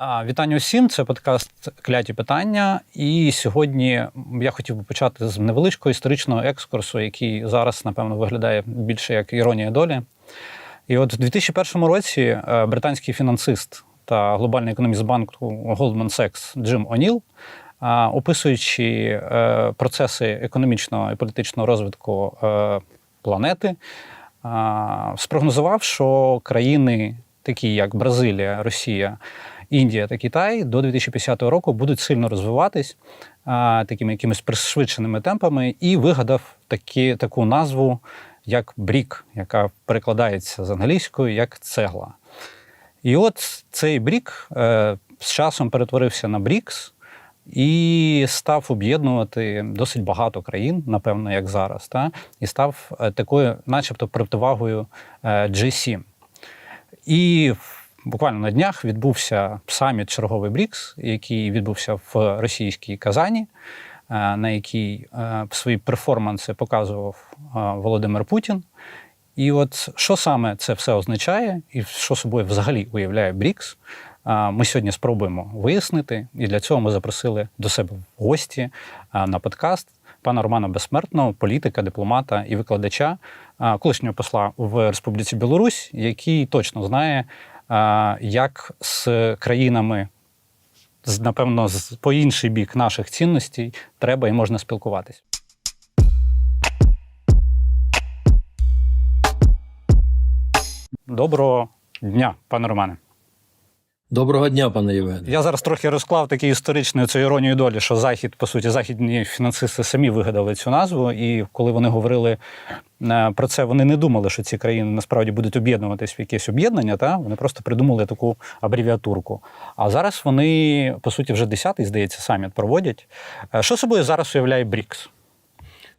Вітання усім. Це подкаст Кляті питання. І сьогодні я хотів би почати з невеличкого історичного екскурсу, який зараз, напевно, виглядає більше як іронія долі. І от у 2001 році е, британський фінансист та глобальний економіст банку Goldman Sachs Джим О'Ніл, е, описуючи е, процеси економічного і політичного розвитку планети, спрогнозував, що країни, такі як Бразилія, Росія, Індія та Китай до 2050 року будуть сильно розвиватись а, такими якимись пришвидшеними темпами, і вигадав такі, таку назву, як брік, яка перекладається з англійської як цегла. І от цей брік е, з часом перетворився на Брікс і став об'єднувати досить багато країн, напевно, як зараз, та? і став е, такою, начебто, противагою е, G7. І буквально на днях відбувся саміт черговий БРІКС, який відбувся в російській Казані, е, на якій е, свої перформанси показував е, Володимир Путін. І от що саме це все означає, і що собою взагалі уявляє БРІКС, ми сьогодні спробуємо вияснити. І для цього ми запросили до себе в гості на подкаст пана Романа Безсмертного, політика, дипломата і викладача, колишнього посла в Республіці Білорусь, який точно знає, як з країнами, напевно, по інший бік наших цінностей треба і можна спілкуватись. Доброго дня, пане Романе. Доброго дня, пане Євгене. Я зараз трохи розклав такий історичний цю іронію долі, що захід, по суті, західні фінансисти самі вигадали цю назву. І коли вони говорили е, про це, вони не думали, що ці країни насправді будуть об'єднуватись в якесь об'єднання. Та вони просто придумали таку абревіатурку. А зараз вони, по суті, вже 10-й, здається, саміт проводять. Е, Що собою зараз уявляє БРІКС?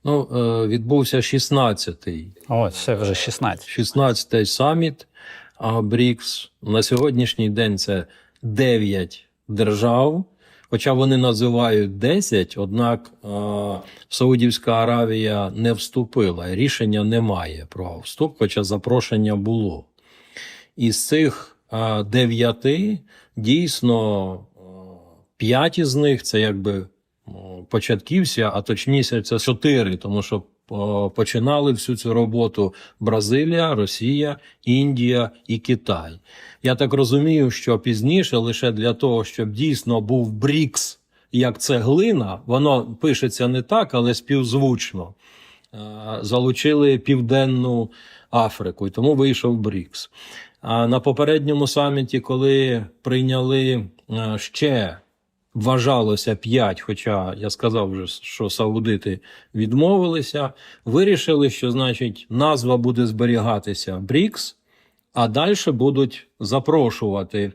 Ну, е, відбувся 16-й. О, це вже 16. 16-й саміт а, БРІКС. На сьогоднішній день це 9 держав. Хоча вони називають 10, однак е, Саудівська Аравія не вступила. Рішення немає про вступ, хоча запрошення було. Із цих е, дев'яти дійсно е, п'ять із них це якби початківці, а точніше, це чотири, тому що починали всю цю роботу Бразилія, Росія, Індія і Китай. Я так розумію, що пізніше, лише для того, щоб дійсно був БРІКС як цеглина, воно пишеться не так, але співзвучно. е, Залучили Південну Африку, і тому вийшов БРІКС. А на попередньому саміті, коли прийняли е, ще вважалося 5, хоча я сказав вже, що саудити відмовилися, вирішили, що значить назва буде зберігатися БРІКС, а далі будуть запрошувати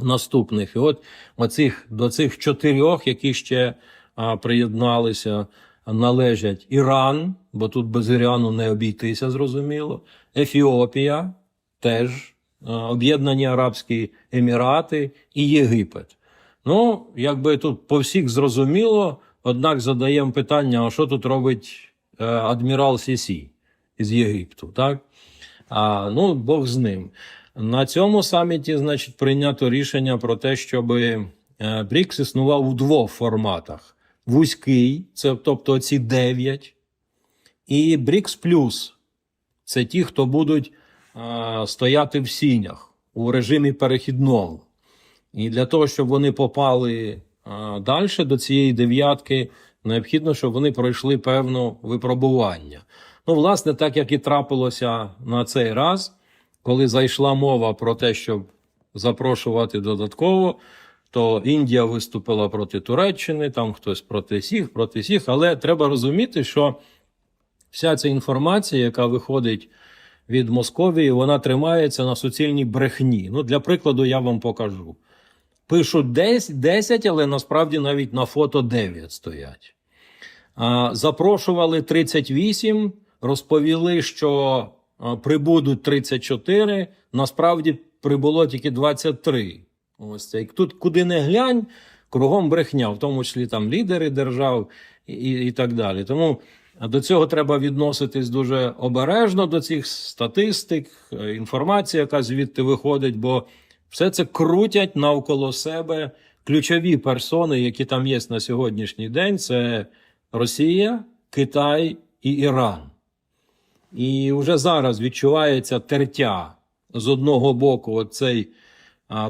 наступних. І от оцих, до цих чотирьох, які ще а, приєдналися, належать Іран, бо тут без Ірану не обійтися, зрозуміло, Ефіопія, теж Об'єднані Арабські Емірати і Єгипет. Ну, якби тут по всіх зрозуміло, однак задаємо питання: а що тут робить е, адмірал Сісі із Єгипту, так? А, ну, Бог з ним. На цьому саміті, значить, прийнято рішення про те, щоб е, БРІКС існував у двох форматах: вузький, це тобто ці 9, і БРІКС Плюс це ті, хто будуть е, стояти в сінях у режимі перехідному. І для того, щоб вони попали далі до цієї дев'ятки, необхідно, щоб вони пройшли певне випробування. Ну, власне, так як і трапилося на цей раз, коли зайшла мова про те, щоб запрошувати додатково, то Індія виступила проти Туреччини, там хтось проти всіх, проти всіх. Але треба розуміти, що вся ця інформація, яка виходить від Московії, вона тримається на суцільній брехні. Ну, для прикладу, я вам покажу. Пишуть 10, 10, але насправді навіть на фото 9 стоять. Запрошували 38, розповіли, що прибудуть 34, насправді прибуло тільки 23. Ось це. Тут куди не глянь, кругом брехня, в тому числі там лідери держав і, і, так далі. Тому до цього треба відноситись дуже обережно до цих статистик, е, інформації, яка звідти виходить, бо Все це крутять навколо себе ключові персони, які там є на сьогоднішній день: це Росія, Китай і Іран. І вже зараз відчувається тертя з одного боку, оцей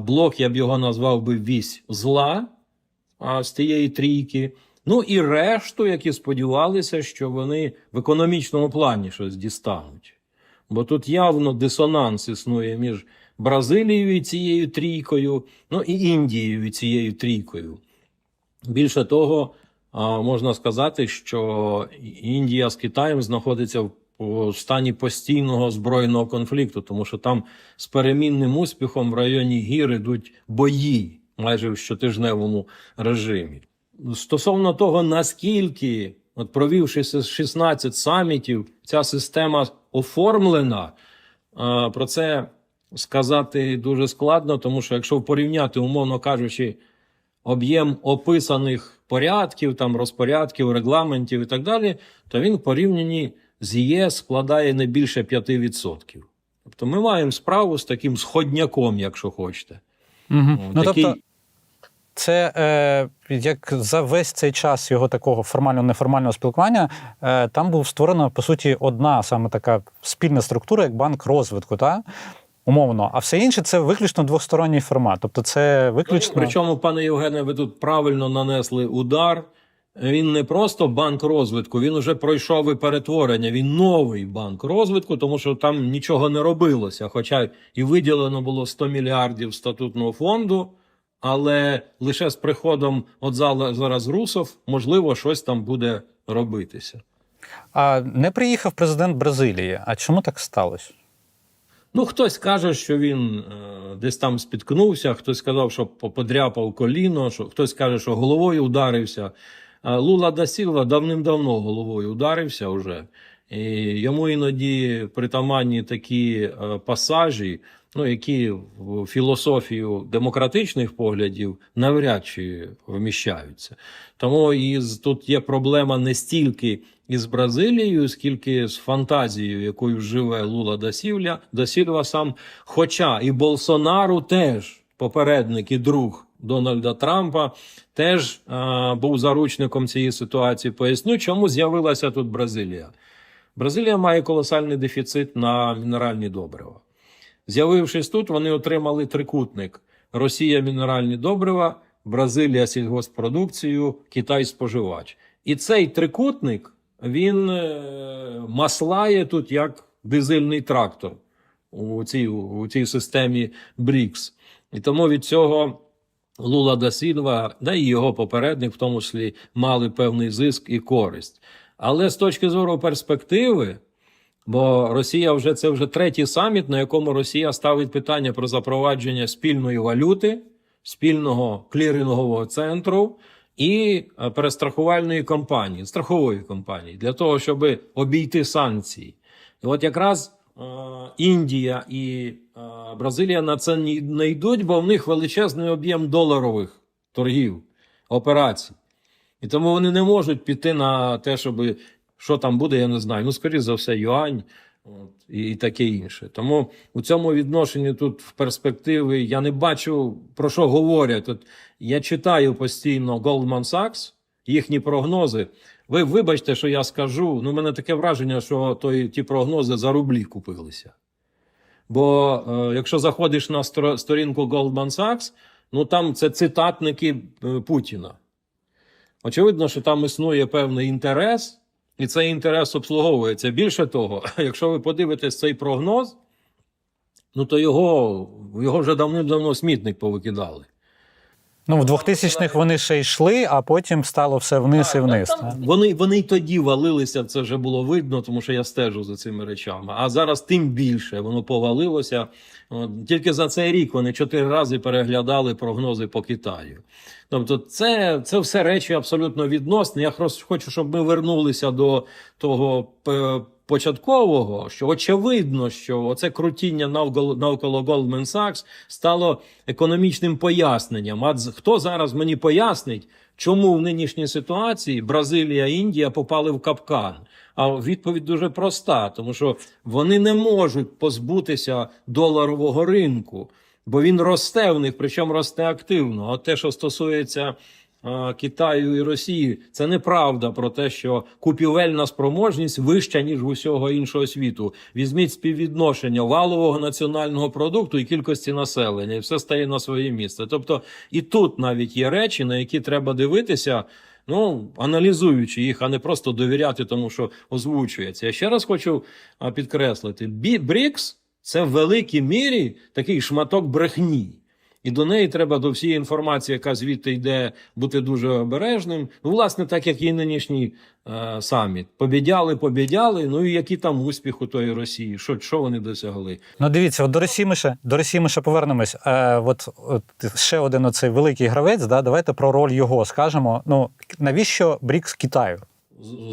блок, я б його назвав би вісь зла з тієї трійки. Ну і решту, які сподівалися, що вони в економічному плані щось дістануть. Бо тут явно дисонанс існує між Бразилією і цією трійкою, ну і Індією і цією трійкою. Більше того, можна сказати, що Індія з Китаєм знаходиться в стані постійного збройного конфлікту, тому що там з перемінним успіхом в районі гір ідуть бої майже в щотижневому режимі. Стосовно того, наскільки, от провівши 16 самітів, ця система оформлена, про це сказати дуже складно, тому що якщо порівняти, умовно кажучи, об'єм описаних порядків, там розпорядків, регламентів і так далі, то він в порівнянні з ЄС складає не більше 5%. Тобто ми маємо справу з таким сходняком, якщо хочете. Угу. О, Ну, такий- тобто, це е, як за весь цей час його такого формально-неформального спілкування, е, там був створена, по суті, одна саме така спільна структура, як банк розвитку, та? Умовно. А все інше це виключно двосторонній формат. Тобто, це виключно. Причому, пане Євгене, ви тут правильно нанесли удар. Він не просто банк розвитку, він уже пройшов і перетворення. Він новий банк розвитку, тому що там нічого не робилося. Хоча і виділено було 100 мільярдів статутного фонду, але лише з приходом от зараз русов, можливо, щось там буде робитися. А не приїхав президент Бразилії. А чому так сталося? Ну, хтось каже, що він е, десь там спіткнувся, хтось сказав, що по- подряпав коліно, що хтось каже, що головою ударився. А Лула да Сілва давним-давно головою ударився вже. І йому іноді притаманні такі е, пасажі, ну, які в філософію демократичних поглядів навряд чи вміщаються. Тому і тут є проблема не стільки із Бразилією, скільки з фантазією, якою живе Лула да Сілля, да Сільва сам. Хоча і Болсонару теж попередник і друг Дональда Трампа, теж а, був заручником цієї ситуації. Поясню, чому з'явилася тут Бразилія. Бразилія має колосальний дефіцит на мінеральні добрива. З'явившись тут, вони отримали трикутник: Росія мінеральні добрива, Бразилія сільгосппродукцію, Китай споживач. І цей трикутник він е, маслає тут як дизельний трактор у цій, у цій системі БРІКС. І тому від цього Лула да Сільва, да і його попередник, в тому числі, мали певний зиск і користь. Але з точки зору перспективи, Бо Росія вже це вже третій саміт, на якому Росія ставить питання про запровадження спільної валюти, спільного клірингового центру і е, перестрахувальної компанії, страхової компанії, для того, щоб обійти санкції. І от якраз е, Індія і е, Бразилія на це не йдуть, бо в них величезний об'єм доларових торгів, операцій. І тому вони не можуть піти на те, щоб що там буде, я не знаю. Ну, скоріше за все, юань от, і, і таке інше. Тому у цьому відношенні тут в перспективи я не бачу про що говорять. От я читаю постійно Goldman Sachs, їхні прогнози. Ви вибачте, що я скажу. Ну, мене таке враження, що той, ті прогнози за рублі купилися. Бо е, якщо заходиш на сторінку Goldman Sachs, ну там це цитатники е, Путіна. Очевидно, що там існує певний інтерес, і цей інтерес обслуговується. Більше того, якщо ви подивитесь цей прогноз, ну то його, його вже давним-давно смітник повикидали. Ну, в 2000-х вони ще йшли, а потім стало все вниз і вниз. Там та? Вони, вони й тоді валилися, це вже було видно, тому що я стежу за цими речами. А зараз тим більше воно повалилося. Тільки за цей рік вони чотири рази переглядали прогнози по Китаю. Тобто, це, це все речі абсолютно відносні. Я хочу, щоб ми вернулися до того початкового, що очевидно, що оце крутіння навколо, навколо Goldman Sachs стало економічним поясненням. А хто зараз мені пояснить, чому в нинішній ситуації Бразилія Індія попали в капкан? А відповідь дуже проста, тому що вони не можуть позбутися доларового ринку. бо він росте в них, причому росте активно. А те, що стосується е, Китаю і Росії, це неправда про те, що купівельна спроможність вища, ніж усього іншого світу. Візьміть співвідношення валового національного продукту і кількості населення, і все стає на своє місце. Тобто і тут навіть є речі, на які треба дивитися. Ну, аналізуючи їх, а не просто довіряти тому, що озвучується. Я ще раз хочу підкреслити: БРІКС це в великій мірі такий шматок брехні. І до неї треба до всієї інформації, яка звідти йде, бути дуже обережним. Ну, власне, так як і нинішній е, саміт. Побідяли, побідяли. Ну і який там успіх у тої Росії? Що, що вони досягли? Ну, дивіться, от до Росії ми ще до Росії ми ще повернемось. Е, от, от ще один оцей великий гравець. Да, давайте про роль його скажемо. Ну навіщо БРІКС Китаю?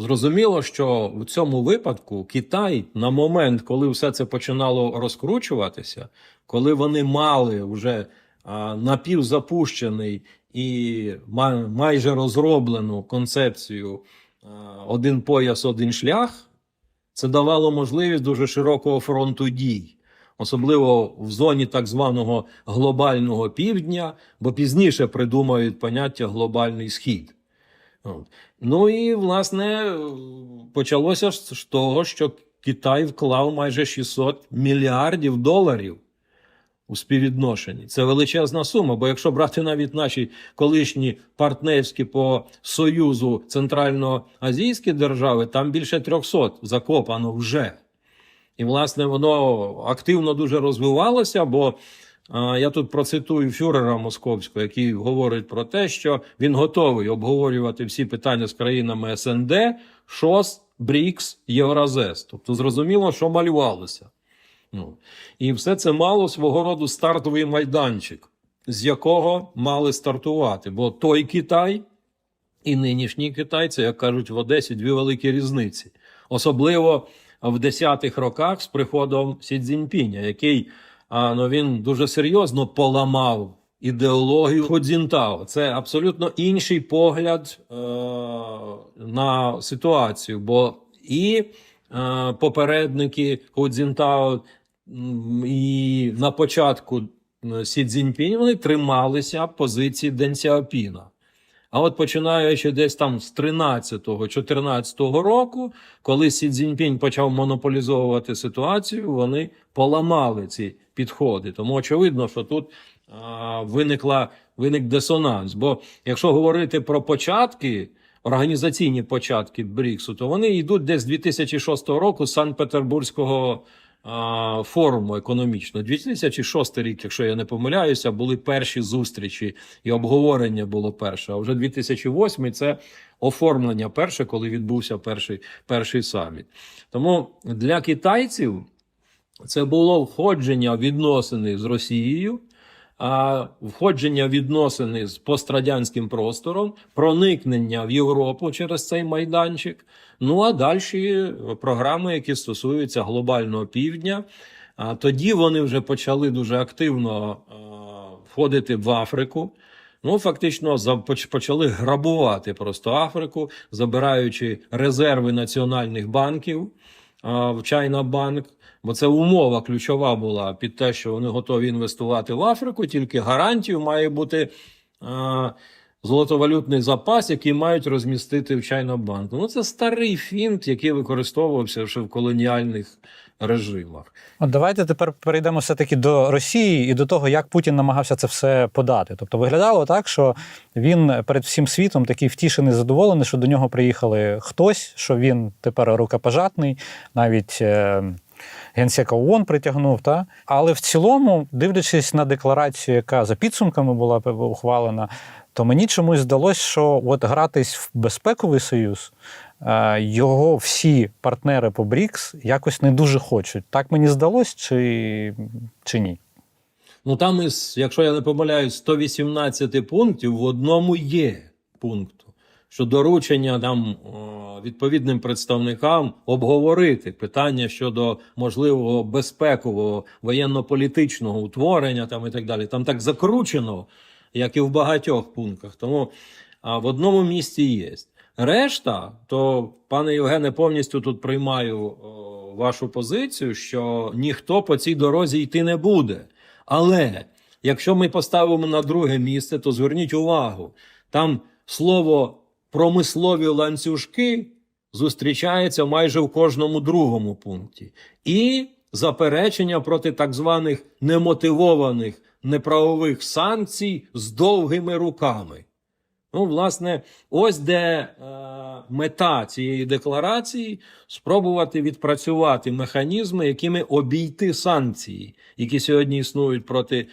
Зрозуміло, що в цьому випадку Китай на момент, коли все це починало розкручуватися, коли вони мали вже напівзапущений і майже розроблену концепцію один пояс, один шлях, це давало можливість дуже широкого фронту дій. Особливо в зоні так званого глобального півдня, бо пізніше придумають поняття глобальний схід. Ну і власне почалося з того, що Китай вклав майже 600 мільярдів доларів у співвідношенні. Це величезна сума. Бо якщо брати навіть наші колишні партнерські по Союзу Центральноазійські держави, там більше 300 закопано вже. І, власне, воно активно дуже розвивалося, бо а, я тут процитую фюрера московського, який говорить про те, що він готовий обговорювати всі питання з країнами СНД, ШОС, БРІКС, Євразес. Тобто зрозуміло, що малювалося. Ну, і все це мало свого роду стартовий майданчик, з якого мали стартувати. Бо той Китай і нинішній Китай, це, як кажуть в Одесі, дві великі різниці. Особливо в 10-х роках з приходом Сі Цзіньпіня, який ну, він дуже серйозно поламав ідеологію Ходзінтао. Це абсолютно інший погляд е- на ситуацію, бо і е- попередники Ходзінтао м, і на початку Сі Цзіньпінь вони трималися позиції Ден Сяопіна. А от починаючи десь там з 13-14 року, коли Сі Цзіньпінь почав монополізовувати ситуацію, вони поламали ці підходи. Тому очевидно, що тут а, виникла, виник дисонанс. Бо якщо говорити про початки, організаційні початки БРІКСу, то вони йдуть десь з 2006 року з Санкт-Петербурзького форуму економічного. 2006 рік, якщо я не помиляюся, були перші зустрічі і обговорення було перше. А вже 2008 це оформлення перше, коли відбувся перший, перший саміт. Тому для китайців це було входження відносини з Росією. А входження відносини з пострадянським простором, проникнення в Європу через цей майданчик. Ну а далі програми, які стосуються глобального півдня. А тоді вони вже почали дуже активно входити в Африку. Ну, фактично, почали грабувати просто Африку, забираючи резерви національних банків в China Bank, бо це умова ключова була під те, що вони готові інвестувати в Африку, тільки гарантію має бути а, золотовалютний запас, який мають розмістити в Bank. Ну, це старий фінт, який використовувався ще в колоніальних режимах. От давайте тепер перейдемо все-таки до Росії і до того, як Путін намагався це все подати. Тобто виглядало так, що він перед всім світом такий втішений, задоволений, що до нього приїхали хтось, що він тепер рукопожатний, навіть. Генсека ООН притягнув, та але в цілому, дивлячись на декларацію, яка за підсумками була ухвалена, то мені чомусь здалося, що от гратись в безпековий союз е, його всі партнери по БРІКС якось не дуже хочуть. Так мені здалось, чи, чи ні? Ну там із, якщо я не помиляюсь, 118 пунктів в одному є пункту, що доручення там відповідним представникам обговорити питання щодо можливого безпекового воєнно-політичного утворення там і так далі. Там так закручено, як і в багатьох пунктах. Тому а, в одному місці є. Решта, то пане Євгене, повністю тут приймаю о, вашу позицію, що ніхто по цій дорозі йти не буде. Але якщо ми поставимо на друге місце, то зверніть увагу, там слово промислові ланцюжки зустрічається майже в кожному другому пункті. І заперечення проти так званих немотивованих неправових санкцій з довгими руками. Ну, власне, ось де е, мета цієї декларації спробувати відпрацювати механізми, якими обійти санкції, які сьогодні існують проти е,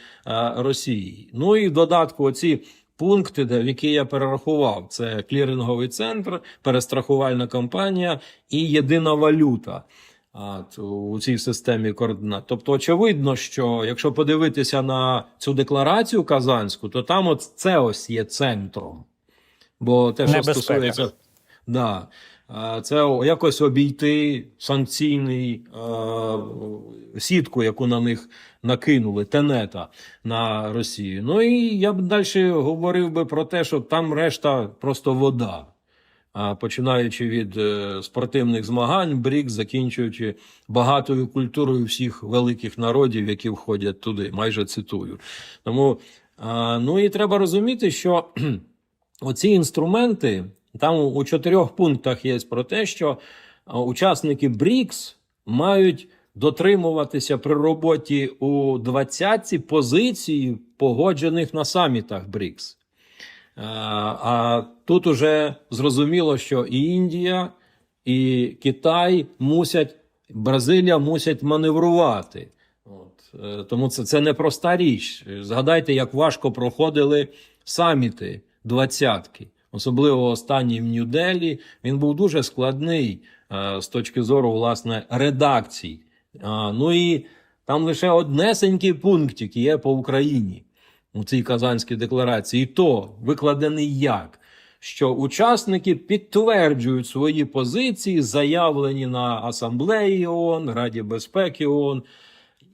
Росії. Ну і в додатку оці пункти, в які я перерахував: це кліринговий центр, перестрахувальна компанія і єдина валюта. У цій системі координат. Тобто, очевидно, що якщо подивитися на цю декларацію казанську, то там от це ось є центром. Бо те, що Небезпека. стосується. Да, це якось обійти санкційний сітку, яку на них накинули, тенета на Росію. Ну і я б далі говорив би про те, що там решта просто вода. Починаючи від е, спортивних змагань, брік, закінчуючи багатою культурою всіх великих народів, які входять туди, майже цитую. Тому ну і треба розуміти, що оці інструменти там у- чотирьох пунктах є про те, що учасники БРІКС мають дотримуватися при роботі у двадцятці позиції, погоджених на самітах БРІКС. Е, А тут уже зрозуміло, що і Індія, і Китай мусять, Бразилія мусять маневрувати. От, е, тому це, це не проста річ. Згадайте, як важко проходили саміти двадцятки, особливо останній в Нью-Делі. Він був дуже складний е, з точки зору власне редакцій. Ну і там лише однесенький пунктик є по Україні у цій Казанській декларації, і то викладений як, що учасники підтверджують свої позиції, заявлені на Асамблеї ООН, Раді безпеки ООН.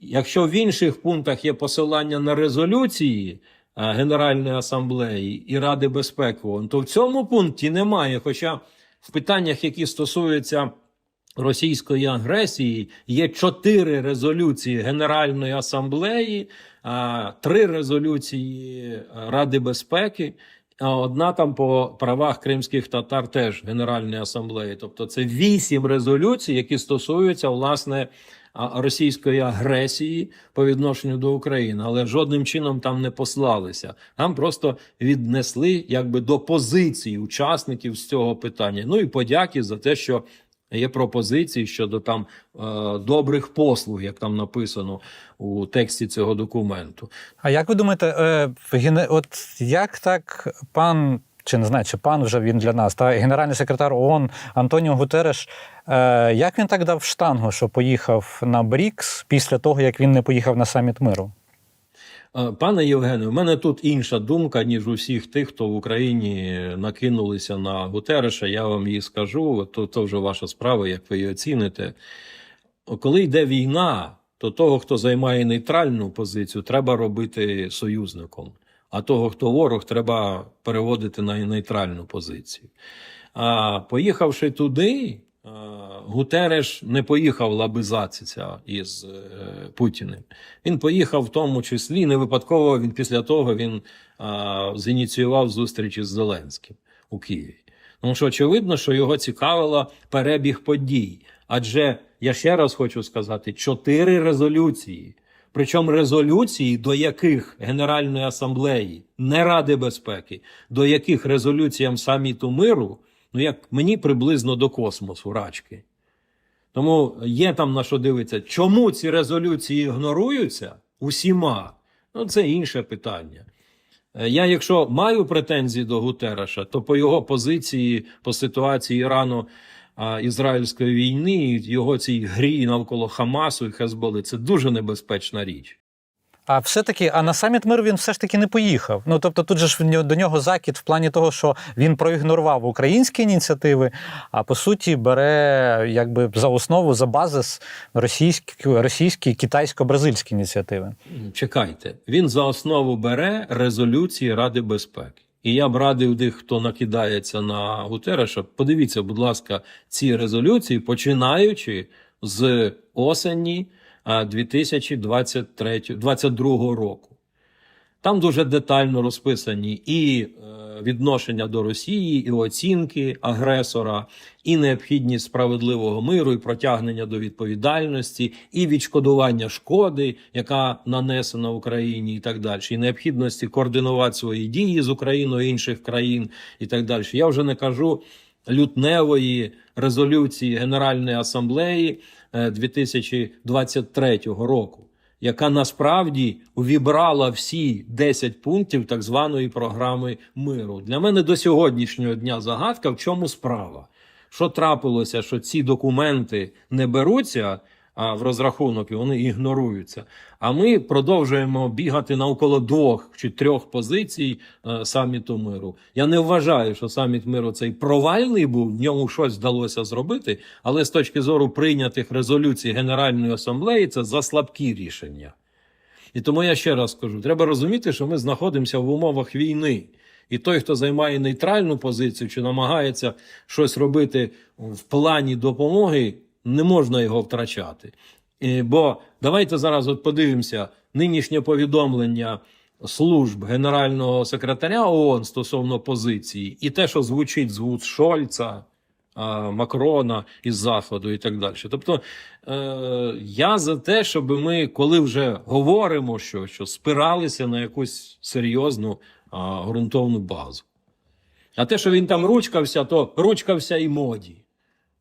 Якщо в інших пунктах є посилання на резолюції е, Генеральної асамблеї і Ради безпеки ООН, то в цьому пункті немає. Хоча в питаннях, які стосуються російської агресії, є чотири резолюції Генеральної асамблеї, а, три резолюції Ради безпеки. А одна там по правах кримських татар теж Генеральної асамблеї. Тобто це вісім резолюцій, які стосуються власне російської агресії по відношенню до України, але жодним чином там не послалися. Там просто віднесли якби до позиції учасників з цього питання. Ну і подяки за те, що є пропозиції щодо там е, добрих послуг, як там написано у тексті цього документу. А як ви думаєте, е, от як так пан, чи не знаю, чи пан вже він для нас, та генеральний секретар ООН Антоніо Гутереш, е, як він так дав штангу, що поїхав на БРІКС після того, як він не поїхав на саміт миру? Е, Пане Євгене, у мене тут інша думка, ніж у всіх тих, хто в Україні накинулися на Гутереша. Я вам її скажу, то, то вже ваша справа, як ви її оціните. Коли йде війна, то того, хто займає нейтральну позицію, треба робити союзником. А того, хто ворог, треба переводити на нейтральну позицію. А поїхавши туди, Гутереш не поїхав лабизатися із е, Путіним. Він поїхав в тому числі не випадково. Він після того він зініціював зустріч із Зеленським у Києві. Тому що очевидно, що його цікавила перебіг подій. Адже я ще раз хочу сказати: чотири резолюції. Причому резолюції, до яких Генеральної асамблеї, не Ради безпеки, до яких резолюціям саміту миру, ну як мені приблизно до космосу рачки. Тому є там на що дивитися. Чому ці резолюції ігноруються усіма? Ну, це інше питання. Е, Я, якщо маю претензії до Гутереша, то по його позиції, по ситуації Ірану ізраїльської війни, і його цій грі навколо Хамасу і Хезболи, це дуже небезпечна річ. А все-таки, а на саміт миру він все ж таки не поїхав. Ну тобто, тут же ж до нього закид в плані того, що він проігнорував українські ініціативи, а по суті бере якби за основу, за базис російські, російські китайсько-бразильські ініціативи. Чекайте, він за основу бере резолюції Ради безпеки. І я б радив тих, хто накидається на Гутереша, подивіться, будь ласка, ці резолюції, починаючи з осені а, 2023 2022 року. Там дуже детально розписані і е, відношення до Росії, і оцінки агресора, і необхідність справедливого миру, і протягнення до відповідальності, і відшкодування шкоди, яка нанесена Україні, і так далі, і необхідності координувати свої дії з Україною інших країн, і так далі. Я вже не кажу лютневої резолюції Генеральної асамблеї е, 2023 року, яка насправді увібрала всі 10 пунктів так званої програми миру. Для мене до сьогоднішнього дня загадка, в чому справа. Що трапилося, що ці документи не беруться в розрахунок і вони ігноруються. А ми продовжуємо бігати навколо двох чи трьох позицій е, саміту миру. Я не вважаю, що саміт миру цей провальний був, в ньому щось вдалося зробити, але з точки зору прийнятих резолюцій Генеральної асамблеї це заслабкі рішення. І тому я ще раз скажу: треба розуміти, що ми знаходимося в умовах війни. І той, хто займає нейтральну позицію чи намагається щось робити в плані допомоги, не можна його втрачати. Бо давайте зараз от подивимося нинішнє повідомлення служб генерального секретаря ООН стосовно позиції, і те, що звучить з вуст Шольца, Макрона із Заходу і так далі. Тобто е, я за те, щоб ми, коли вже говоримо, що, що спиралися на якусь серйозну ґрунтовну базу. А те, що він там ручкався, то ручкався і моді.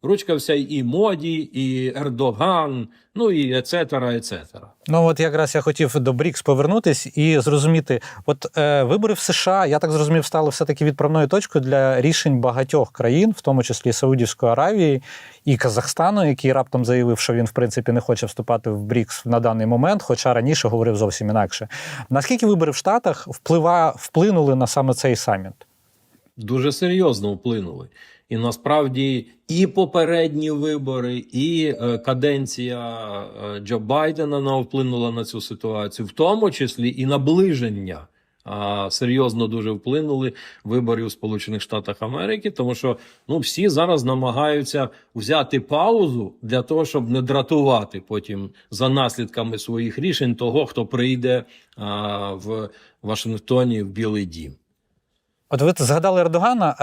Ручкався і моді, і Ердоган, ну і ецетера, ецетера. Ну от якраз я хотів до Брікс повернутись і зрозуміти, от е, вибори в США, я так зрозумів, стали все-таки відправною точкою для рішень багатьох країн, в тому числі Саудівської Аравії і Казахстану, який раптом заявив, що він в принципі не хоче вступати в Брікс на даний момент, хоча раніше говорив зовсім інакше. Наскільки вибори в Штатах вплива, вплинули на саме цей саміт? дуже серйозно вплинули. І насправді і попередні вибори, і е, каденція е, Джо Байдена вона вплинула на цю ситуацію, в тому числі і наближення. Серйозно дуже вплинули вибори у Сполучених Штатах Америки, тому що ну всі зараз намагаються взяти паузу для того, щоб не дратувати потім за наслідками своїх рішень того, хто прийде в Вашингтоні в Білий Дім. От ви згадали Ердогана.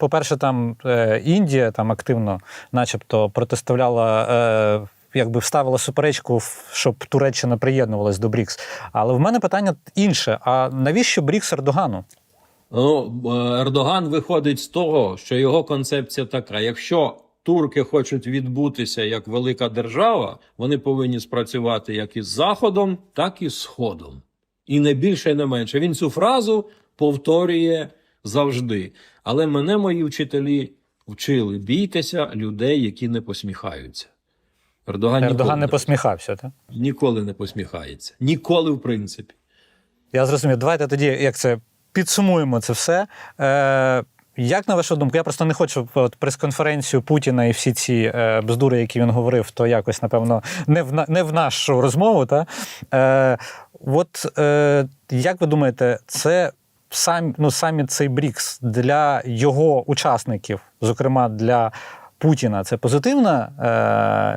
По-перше, там е, Індія там активно, начебто, протиставляла, е, якби вставила суперечку, щоб Туреччина приєднувалась до БРІКС. Але в мене питання інше: а навіщо БРІКС Ердогану? Ну, е, Ердоган виходить з того, що його концепція така: якщо турки хочуть відбутися як велика держава, вони повинні спрацювати як із Заходом, так і Сходом. І не більше, і не менше. Він цю фразу повторює завжди. Але мене мої вчителі вчили: бійтеся людей, які не посміхаються. Ердоган, Ердоган не посміхався, так? ніколи не посміхається. Ніколи, в принципі. Я зрозумів. Давайте тоді, як це підсумуємо це все. Е, як на вашу думку, я просто не хочу от, прес-конференцію Путіна і всі ці е, бздури, які він говорив, то якось, напевно, не в, не в нашу розмову. Та? Е, от е, як ви думаєте, це сам, ну, саміт цей БРІКС для його учасників, зокрема для Путіна, це позитивна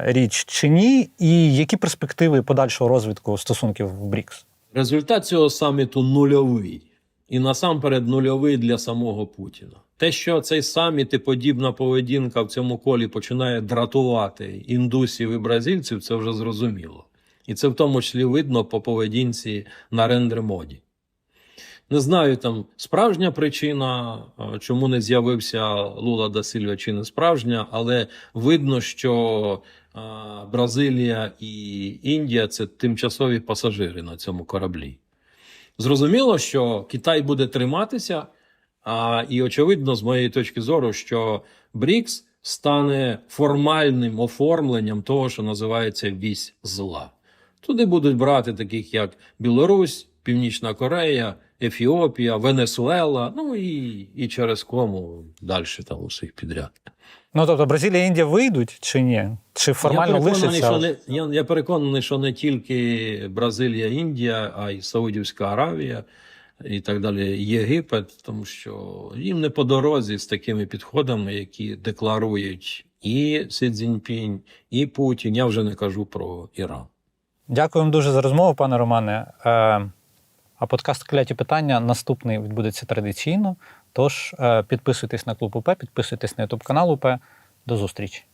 е, річ чи ні? І які перспективи подальшого розвитку стосунків в БРІКС? Результат цього саміту нульовий. І насамперед нульовий для самого Путіна. Те, що цей саміт і подібна поведінка в цьому колі починає дратувати індусів і бразильців, це вже зрозуміло. І це в тому числі видно по поведінці на рендер-моді. Не знаю, там справжня причина, е, чому не з'явився Лула да Сильва, чи не справжня, але видно, що е, Бразилія і Індія це тимчасові пасажири на цьому кораблі. Зрозуміло, що Китай буде триматися, а, і очевидно, з моєї точки зору, що БРІКС стане формальним оформленням того, що називається вісь зла. Туди будуть брати таких як Білорусь, Північна Корея, Ефіопія, Венесуела, ну і, і через кому далі там усіх підряд. Ну тобто Бразилія і Індія вийдуть чи ні? Чи формально я переконаний, що не я, я переконаний, що не тільки Бразилія, Індія, а й Саудівська Аравія і так далі, Єгипет, тому що їм не по дорозі з такими підходами, які декларують і Сі Цзіньпінь, і Путін. Я вже не кажу про Іран. Дякую вам дуже за розмову, пане Романе. А подкаст кляті питання наступний відбудеться традиційно. Тож е, підписуйтесь на клуб УП, підписуйтесь на ютуб канал УП. До зустрічі.